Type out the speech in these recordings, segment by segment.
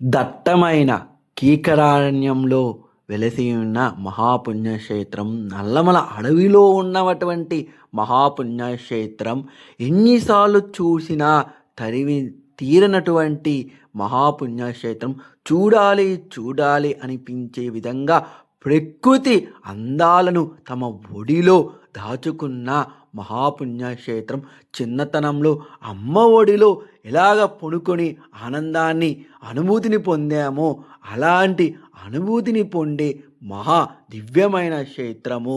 దట్టమైన కీకరారణ్యంలో వెలసి ఉన్న మహాపుణ్యక్షేత్రం నల్లమల అడవిలో ఉన్నటువంటి మహాపుణ్యక్షేత్రం ఎన్నిసార్లు చూసినా తరివి తీరనటువంటి మహాపుణ్యక్షేత్రం చూడాలి చూడాలి అనిపించే విధంగా ప్రకృతి అందాలను తమ ఒడిలో దాచుకున్న మహాపుణ్యక్షేత్రం చిన్నతనంలో అమ్మ ఒడిలో ఎలాగ పొనుకొని ఆనందాన్ని అనుభూతిని పొందామో అలాంటి అనుభూతిని పొందే మహా దివ్యమైన క్షేత్రము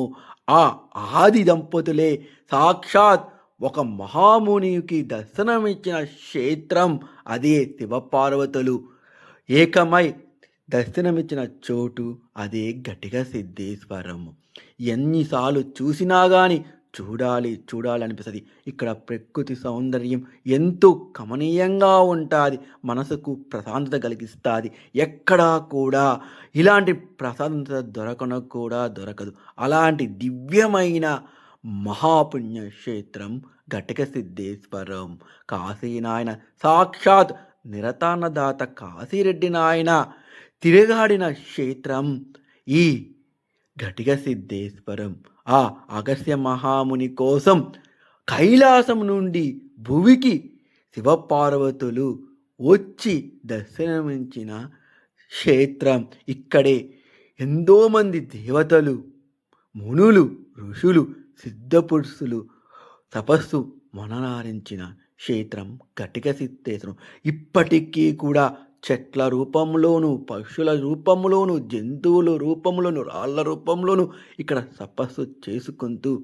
ఆ ఆది దంపతులే. సాక్షాత్ ఒక మహామునికి దర్శనమిచ్చిన క్షేత్రం అదే శివపార్వతులు. ఏకమై దర్శనమిచ్చిన చోటు అదే గట్టిగా సిద్ధేశ్వరము. ఎన్నిసార్లు చూసినా కానీ చూడాలి చూడాలనిపిస్తుంది. ఇక్కడ ప్రకృతి సౌందర్యం ఎంతో కమనీయంగా ఉంటుంది. మనసుకు ప్రశాంతత కలిగిస్తుంది. ఎక్కడా కూడా ఇలాంటి ప్రశాంతత దొరకన కూడా దొరకదు. అలాంటి దివ్యమైన మహాపుణ్యక్షేత్రం ఘటక సిద్ధేశ్వరం కాశీ నాయన సాక్షాత్ నిరతాన్నదాత కాశీరెడ్డి నాయన తిరగాడిన క్షేత్రం ఈ ఘటిక సిద్ధేశ్వరం ఆ అగస్త్య మహాముని కోసం కైలాసం నుండి భువికి శివపార్వతులు వచ్చి దర్శనమించిన క్షేత్రం. ఇక్కడే ఎంతోమంది దేవతలు మునులు ఋషులు సిద్ధపురుషులు తపస్సు మననారించిన క్షేత్రం ఘటిక సిద్ధేశ్వరం. ఇప్పటికీ కూడా చెట్ల రూపంలోను పక్షుల రూపంలోను జంతువుల రూపంలోను రాళ్ళ రూపంలోను ఇక్కడ తపస్సు చేసుకుంటూ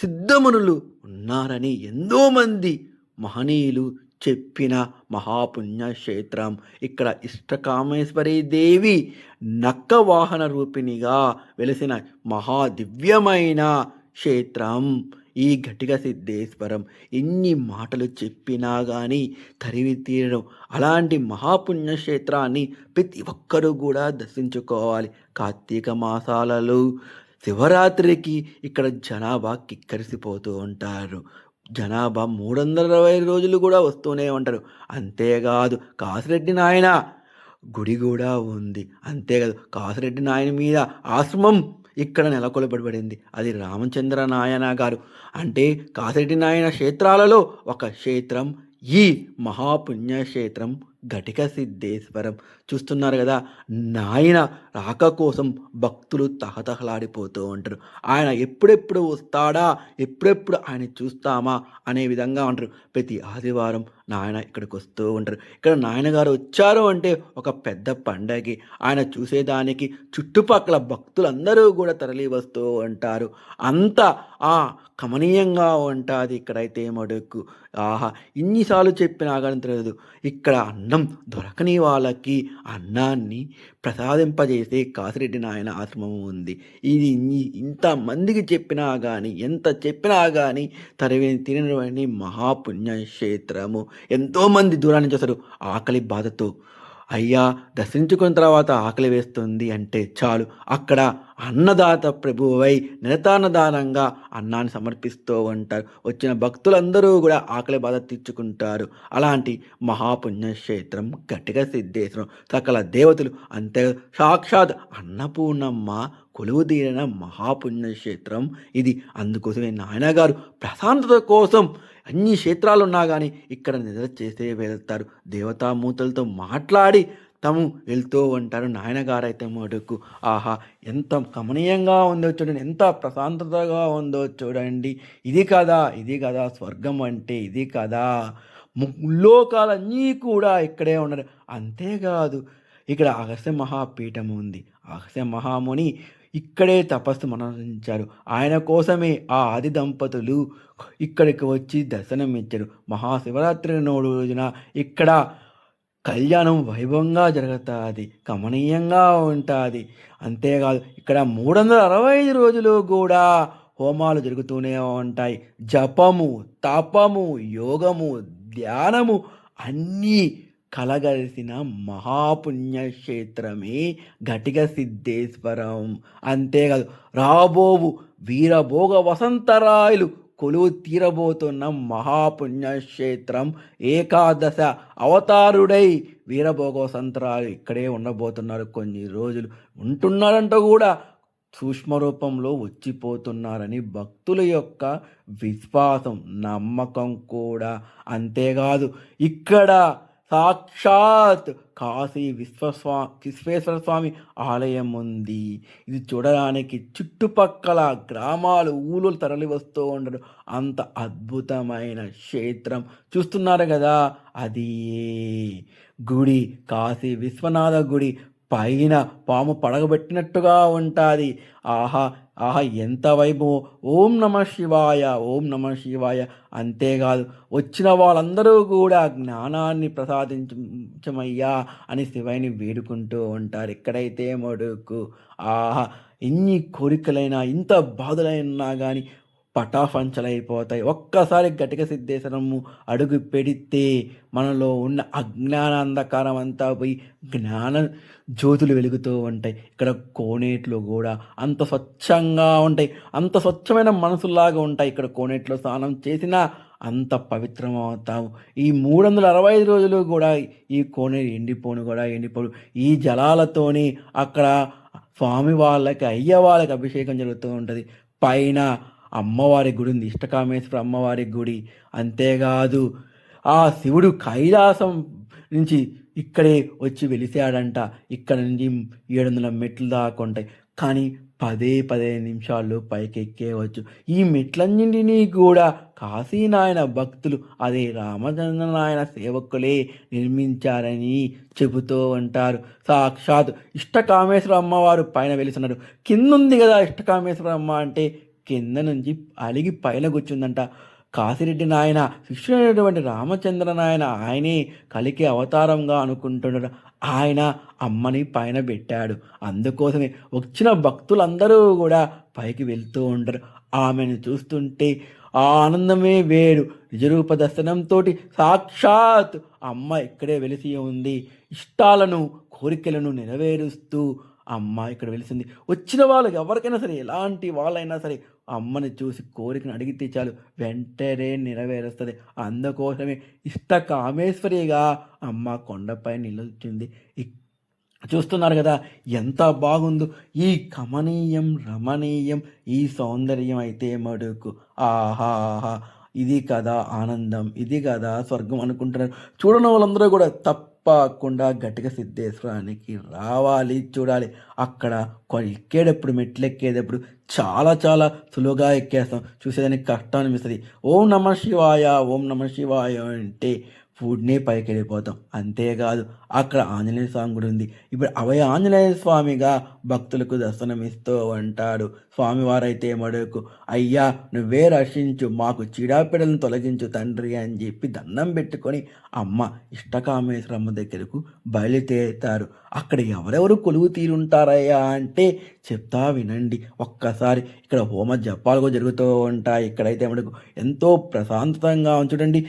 సిద్ధమునులు ఉన్నారని ఎంతోమంది మహనీయులు చెప్పిన మహాపుణ్యక్షేత్రం ఇక్కడ ఇష్టకామేశ్వరి దేవి నక్క వాహన రూపిణిగా వెలిసిన మహాదివ్యమైన క్షేత్రం. ఈ ఘటిక సిద్ధేశ్వరం ఎన్ని మాటలు చెప్పినా కానీ తరివి తీరడం అలాంటి మహాపుణ్యక్షేత్రాన్ని ప్రతి ఒక్కరూ కూడా దర్శించుకోవాలి. కార్తీక మాసాలలో శివరాత్రికి ఇక్కడ జనాభా కిక్కరిసిపోతూ ఉంటారు. జనాభా మూడు వందల అరవై రోజులు కూడా వస్తూనే ఉంటారు. అంతేకాదు కాసిరెడ్డి నాయన గుడి కూడా ఉంది. అంతేకాదు కాసిరెడ్డి నాయన మీద ఆశ్రమం ఇక్కడ నెలకొల్పబడింది. అది రామచంద్ర నాయన గారు. అంటే కాసిరెడ్డి నాయన క్షేత్రాలలో ఒక క్షేత్రం ఈ మహాపుణ్యక్షేత్రం ఘటిక సిద్ధేశ్వరం. చూస్తున్నారు కదా నాయన రాక కోసం భక్తులు తహతహలాడిపోతూ ఉంటారు. ఆయన ఎప్పుడెప్పుడు వస్తాడా ఎప్పుడెప్పుడు ఆయన చూస్తామా అనే విధంగా ఉంటారు. ప్రతి ఆదివారం నాయన ఇక్కడికి వస్తూ ఉంటారు. ఇక్కడ నాయనగారు వచ్చారు అంటే ఒక పెద్ద పండగకి ఆయన చూసేదానికి చుట్టుపక్కల భక్తులందరూ కూడా తరలి వస్తూ ఉంటారు. అంత ఆ కమనీయంగా ఉంటుంది ఇక్కడైతే మడుక్కు. ఆహా ఇన్నిసార్లు చెప్పినా కానీ తెలియదు. ఇక్కడ అన్నం దొరకని వాళ్ళకి అన్నాన్ని ప్రసాదింపజేసే కాసిరెడ్డి నాయన ఆశ్రమం ఉంది. ఇది ఇంతమందికి చెప్పినా కానీ ఎంత చెప్పినా కానీ తరివి తినని మహాపుణ్యక్షేత్రము. ఎంతోమంది దూరాన్ని చూస్తారు వస్తారు ఆకలి బాధతో అయ్యా దర్శించుకున్న తర్వాత ఆకలి వేస్తుంది అంటే చాలు. అక్కడ అన్నదాత ప్రభువై నిరతాన్నదానంగా అన్నాన్ని సమర్పిస్తూ ఉంటారు. వచ్చిన భక్తులందరూ కూడా ఆకలి బాధ తీర్చుకుంటారు. అలాంటి మహాపుణ్యక్షేత్రం గట్టిగా సిద్ధేశ్వరం. సకల దేవతలు అంతే. సాక్షాత్ అన్నపూర్ణమ్మ కొలువు తీరిన మహాపుణ్యక్షేత్రం ఇది. అందుకోసమే నాయనగారు ప్రశాంతత కోసం అన్ని క్షేత్రాలు ఉన్నా కానీ ఇక్కడ నిద్ర చేసే వెళ్తారు. దేవతామూర్తులతో మాట్లాడి తాము వెళ్తూ ఉంటారు. నాయనగారైతే అయితే మటుకు ఆహా ఎంత కమనీయంగా ఉందో చూడండి ఎంత ప్రశాంతతగా ఉందో చూడండి. ఇది కదా ఇది కదా స్వర్గం అంటే ఇది కదా. ముల్లోకాలన్నీ కూడా ఇక్కడే ఉన్నారు. అంతేకాదు ఇక్కడ అగస్య మహాపీఠం ఉంది. అగస్య మహాముని ఇక్కడే తపస్సు మనసించారు ఆయన కోసమే ఆ ఆది దంపతులు ఇక్కడికి వచ్చి దర్శనం ఇచ్చారు మహాశివరాత్రి నోడు రోజున ఇక్కడ కళ్యాణం వైభవంగా జరుగుతుంది గమనీయంగా ఉంటుంది. అంతేకాదు ఇక్కడ మూడు వందల అరవై ఐదు రోజులు కూడా హోమాలు జరుగుతూనే ఉంటాయి. జపము తపము యోగము ధ్యానము అన్నీ కలగలిసిన మహాపుణ్యక్షేత్రమే ఘటిక సిద్ధేశ్వరం అంతేకాదు రాబోవు వీరభోగ వసంతరాయలు కొలువు తీరబోతున్న మహాపుణ్యక్షేత్రం ఏకాదశ అవతారుడై వీరభోగ వసంతరాయలు ఇక్కడే ఉండబోతున్నారు. కొన్ని రోజులు ఉంటున్నారంట కూడా సూక్ష్మ రూపంలో వచ్చిపోతున్నారని భక్తుల యొక్క విశ్వాసం నమ్మకం కూడా. అంతేకాదు ఇక్కడ సాక్షాత్ కాశీ విశ్వస్వా విశ్వేశ్వర స్వామి ఆలయం ఉంది ఇది చూడడానికి చుట్టుపక్కల గ్రామాలు ఊళ్ళు తరలి వస్తూ ఉండడం. అంత అద్భుతమైన క్షేత్రం. చూస్తున్నారు కదా అది గుడి? కాశీ విశ్వనాథ గుడి. పైన పాము పడగబెట్టినట్టుగా ఉంటుంది. ఆహా ఆహా ఎంత వైభవం. ఓం నమ శివాయ ఓం నమ శివాయ. అంతేకాదు వచ్చిన వాళ్ళందరూ కూడా జ్ఞానాన్ని ప్రసాదించమయ్యా అని శివయ్యని వేడుకుంటూ ఉంటారు. ఎక్కడైతే మడుకు ఆహా ఎన్ని కోరికలైనా ఇంత బాధలైనా కానీ పటాఫంచలైపోతాయి ఒక్కసారి గటిక సిద్ధేశ్వరము అడుగు పెడితే మనలో ఉన్న అజ్ఞాన అంధకారం అంతా పోయి జ్ఞాన జ్యోతులు వెలుగుతూ ఉంటాయి. ఇక్కడ కోనేట్లు కూడా అంత స్వచ్ఛంగా ఉంటాయి. అంత స్వచ్ఛమైన మనసులాగా ఉంటాయి. ఇక్కడ కోనేట్లో స్నానం చేసినా అంత పవిత్రం అవుతాము ఈ మూడు వందల అరవై ఐదు రోజులు కూడా ఈ కోనేరు ఎండిపోను కూడా ఎండిపోడు. ఈ జలాలతోని అక్కడ స్వామి వాళ్ళకి అయ్య వాళ్ళకి అభిషేకం జరుగుతూ ఉంటుంది. పైన అమ్మవారి గుడి ఉంది. ఇష్టకామేశ్వర అమ్మవారి గుడి. అంతేకాదు ఆ శివుడు కైలాసం నుంచి ఇక్కడే వచ్చి వెలిసాడంట. ఇక్కడ నుంచి ఏడు వందల మెట్లు దాకా ఉంటాయి. కానీ పదే పదే నిమిషాల్లో పైకెక్కేవచ్చు. ఈ మెట్లన్నింటినీ కూడా కాశీనాయన భక్తులు అదే రామచంద్ర నాయన సేవకులే నిర్మించారని చెబుతూ ఉంటారు. సాక్షాత్ ఇష్టకామేశ్వర అమ్మవారు పైన వెలిసినారు. కిందుంది కదా ఇష్టకామేశ్వర అమ్మ అంటే కింద నుంచి అలిగి పైన కూర్చుందంట. కాశిరెడ్డి నాయన శిష్యుడైనటువంటి రామచంద్ర నాయన ఆయనే కలికి అవతారంగా అనుకుంటున్నాడు. ఆయన అమ్మని పైన పెట్టాడు. అందుకోసమే వచ్చిన భక్తులందరూ కూడా పైకి వెళ్తూ ఉంటారు ఆమెను చూస్తుంటే ఆ ఆనందమే వేరు. నిజరూప దర్శనంతో సాక్షాత్ అమ్మ ఇక్కడే వెలిసి ఉంది. ఇష్టాలను కోరికలను నెరవేరుస్తూ అమ్మ ఇక్కడ వెలిసింది. వచ్చిన వాళ్ళకి ఎవరికైనా సరే ఎలాంటి వాళ్ళైనా సరే అమ్మని చూసి కోరికను అడిగితే చాలు వెంటనే నెరవేరుస్తుంది. అందుకోసమే ఇష్ట కామేశ్వరిగా అమ్మ కొండపై నిలుచుంది. చూస్తున్నారు కదా ఎంత బాగుందో. ఈ కమనీయం రమణీయం ఈ సౌందర్యం అయితే మడుకు. ఆహాహా ఇది కదా ఆనందం ఇది కదా స్వర్గం అనుకుంటున్నారు. చూడని వాళ్ళందరూ కూడా తప్పకుండా గట్టిక సిద్ధేశ్వరానికి రావాలి చూడాలి. అక్కడ ఎక్కేటప్పుడు మెట్లు ఎక్కేటప్పుడు చాలా చాలా సులువుగా ఎక్కేస్తాం. చూసేదానికి కష్టం అనిపిస్తుంది. ఓం నమ శివాయ ఓం నమ శివాయ అంటే ఫుడ్నే పైకి వెళ్ళిపోతాం అంతేకాదు అక్కడ ఆంజనేయ స్వామి కూడా ఉంది. ఇప్పుడు అవయ ఆంజనేయ స్వామిగా భక్తులకు దర్శనం ఇస్తూ ఉంటాడు. స్వామివారైతే మడుకు అయ్యా నువ్వే రక్షించు మాకు చీడాపిడలను తొలగించు తండ్రి అని చెప్పి దండం పెట్టుకొని అమ్మ ఇష్టకామేశ్వరమ్మ దగ్గరకు బయలుదేరుతారు. అక్కడ ఎవరెవరు కొలువు తీరుంటారయ్యా అంటే చెప్తా వినండి. ఒక్కసారి ఇక్కడ హోమ జపాలు కూడా జరుగుతూ ఉంటాయి. ఇక్కడైతే మనకు ఎంతో ప్రశాంతంగా చూడండి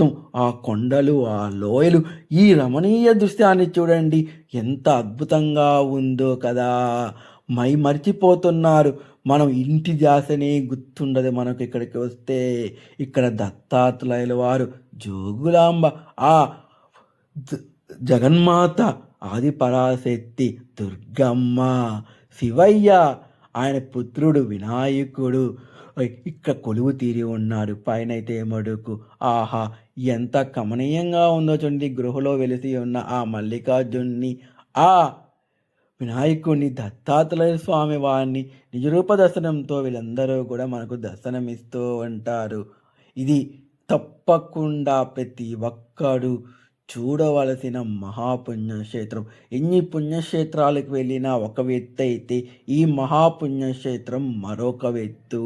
మొత్తం ఆ కొండలు ఆ లోయలు ఈ రమణీయ దృశ్యాన్ని చూడండి. ఎంత అద్భుతంగా ఉందో కదా. మై మర్చిపోతున్నారు. మనం ఇంటి జాసనే గుర్తుండదు మనకు ఇక్కడికి వస్తే. ఇక్కడ దత్తాత్రేయుల వారు జోగులాంబ ఆ జగన్మాత ఆది పరాశక్తి దుర్గమ్మ శివయ్య ఆయన పుత్రుడు వినాయకుడు ఇక్కడ కొలువు తీరి ఉన్నాడు. పైన అయితే మడుకు. ఆహా ఎంత కమనీయంగా ఉందో చూడండి. గృహలో వెలిసి ఉన్న ఆ మల్లికార్జున్ని. ఆ వినాయకుడిని దత్తాత్రేయ స్వామి వారిని నిజరూప దర్శనంతో వీళ్ళందరూ కూడా మనకు దర్శనమిస్తూ ఉంటారు. ఇది తప్పకుండా ప్రతి ఒక్కడు చూడవలసిన మహాపుణ్యక్షేత్రం. ఎన్ని పుణ్యక్షేత్రాలకు వెళ్ళినా ఒక వ్యక్తి అయితే ఈ మహాపుణ్యక్షేత్రం మరొక వ్యక్తు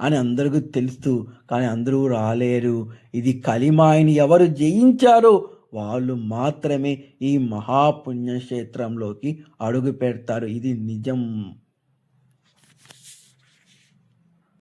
అని అందరికీ తెలుసు కానీ అందరూ రాలేరు. ఇది కలిమాయిని ఎవరు జయించారో వాళ్ళు మాత్రమే ఈ మహాపుణ్యక్షేత్రంలోకి అడుగు పెడతారు. ఇది నిజం.